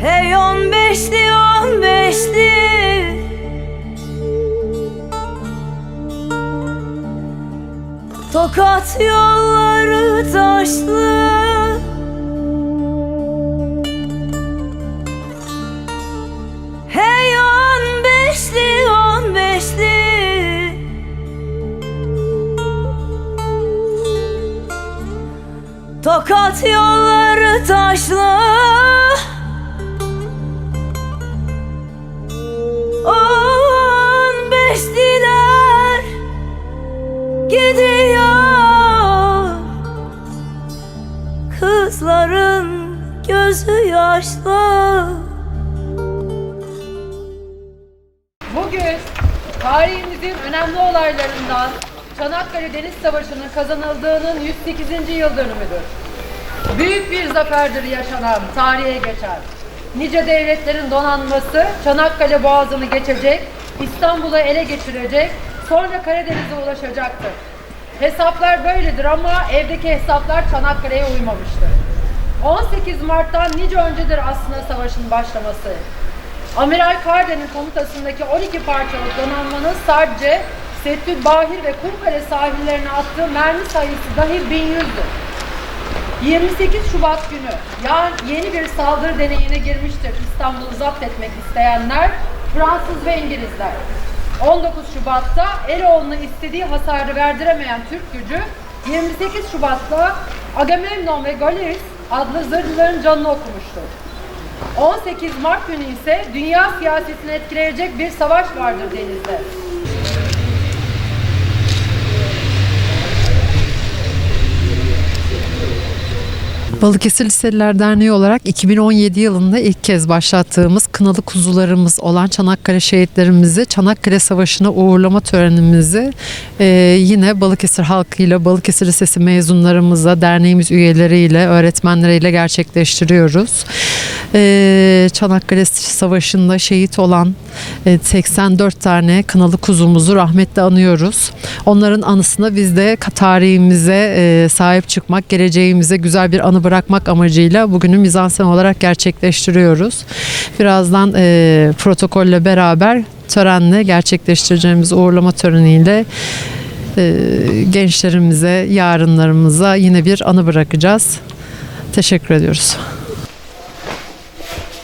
Hey on beşli on beşli. Tokat yolları taşlı Tokat yolları taşlı On beşliler gidiyor. Kızların gözü yaşlı. Bugün tarihimizin önemli olaylarından Çanakkale Deniz Savaşı'nın kazanıldığının 108. yıl dönümüdür. Büyük bir zaferdir yaşanan, tarihe geçen. Nice devletlerin donanması Çanakkale Boğazı'nı geçecek, İstanbul'u ele geçirecek, sonra Karadeniz'e ulaşacaktır. Hesaplar böyledir ama evdeki hesaplar Çanakkale'ye uymamıştır. 18 Mart'tan nice öncedir aslında savaşın başlaması. Amiral Karden'in komutasındaki 12 parçalık donanmanın sadece Settül Bahir ve Kumkale sahillerine attığı mermi sayısı dahi 1100'dü. 28 Şubat günü yani yeni bir saldırı deneyine girmiştir İstanbul'u zapt etmek isteyenler Fransız ve İngilizler. 19 Şubat'ta Eroğlu'na istediği hasarı verdiremeyen Türk gücü 28 Şubat'ta Agamemnon ve Galeris adlı zırhlıların canını okumuştur. 18 Mart günü ise dünya siyasetini etkileyecek bir savaş vardır denizde. Balıkesir Liseliler Derneği olarak 2017 yılında ilk kez başlattığımız kınalı kuzularımız olan Çanakkale şehitlerimizi Çanakkale Savaşı'na uğurlama törenimizi e, yine Balıkesir halkıyla, Balıkesir Lisesi mezunlarımızla, derneğimiz üyeleriyle, öğretmenleriyle gerçekleştiriyoruz. E, Çanakkale Savaşı'nda şehit olan e, 84 tane kınalı kuzumuzu rahmetle anıyoruz. Onların anısına biz de tarihimize e, sahip çıkmak, geleceğimize güzel bir anı bırakmak amacıyla bugünü mizansen olarak gerçekleştiriyoruz. Birazdan e, protokolle beraber törenle gerçekleştireceğimiz uğurlama töreniyle e, gençlerimize, yarınlarımıza yine bir anı bırakacağız. Teşekkür ediyoruz.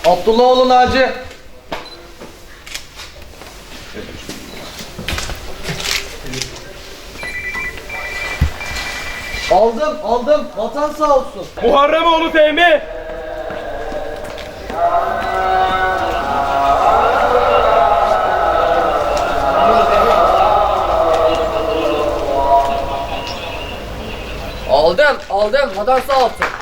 Abdullahoğlu Naci. Aldım, aldım. Vatan sağ olsun. Muharremoğlu Fehmi. Aldım, aldım. Vatan sağ olsun.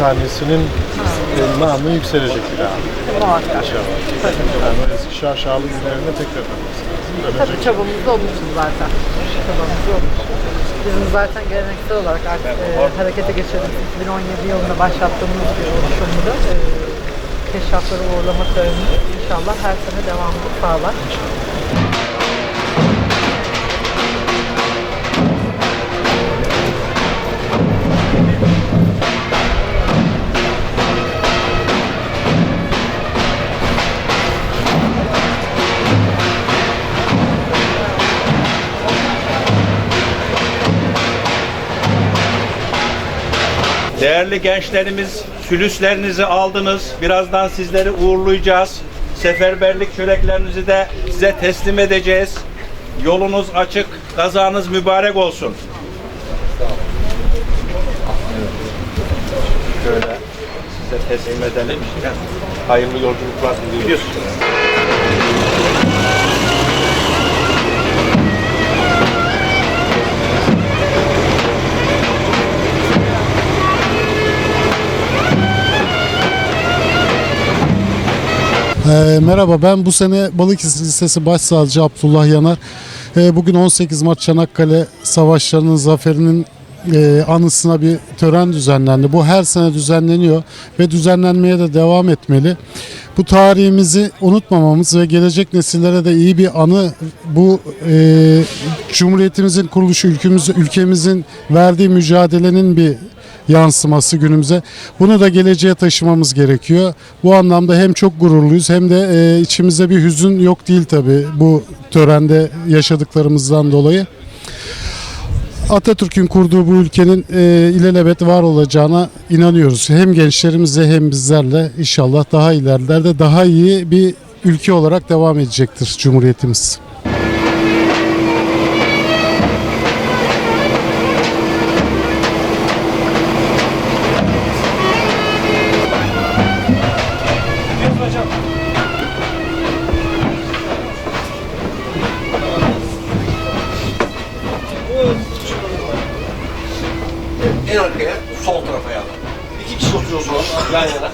Sultanesi'nin e, namı yükselecek bir daha. İnşallah. Yani o eski Şah Şahlı günlerine tekrar dönmesi lazım. Tabii çabamız da olmuşuz zaten. Çabamız olmuş. Bizim zaten geleneksel olarak artık e, harekete geçirdiğimiz 2017 yılında başlattığımız bir oluşumdu. E, keşrafları uğurlama töreni inşallah her sene devamını sağlar. Değerli gençlerimiz, sülüslerinizi aldınız. Birazdan sizleri uğurlayacağız. Seferberlik çöreklerinizi de size teslim edeceğiz. Yolunuz açık, kazanız mübarek olsun. Şöyle size teslim edelim. hayırlı yolculuklar diliyoruz. Ee, merhaba ben bu sene Balıkesir Lisesi Başsavcı Abdullah Yanar. Ee, bugün 18 Mart Çanakkale Savaşları'nın zaferinin e, anısına bir tören düzenlendi. Bu her sene düzenleniyor ve düzenlenmeye de devam etmeli. Bu tarihimizi unutmamamız ve gelecek nesillere de iyi bir anı bu e, Cumhuriyetimizin kuruluşu ülkemiz, ülkemizin verdiği mücadelenin bir yansıması günümüze. Bunu da geleceğe taşımamız gerekiyor. Bu anlamda hem çok gururluyuz hem de e, içimizde bir hüzün yok değil tabii bu törende yaşadıklarımızdan dolayı. Atatürk'ün kurduğu bu ülkenin e, ilelebet var olacağına inanıyoruz. Hem gençlerimizle hem bizlerle inşallah daha ilerlerde daha iyi bir ülke olarak devam edecektir Cumhuriyetimiz. Arkaya, sol tarafa yani. İki kişi oturuyor sonra yan yana.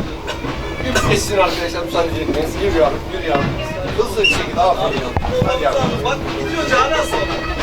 Bir sessin arkadaşlar müsaade edeceksiniz. Yürü yavrum, yürü yavrum. Hızlı bir şekilde aferin. Hadi yavrum. Bak gidiyor Canan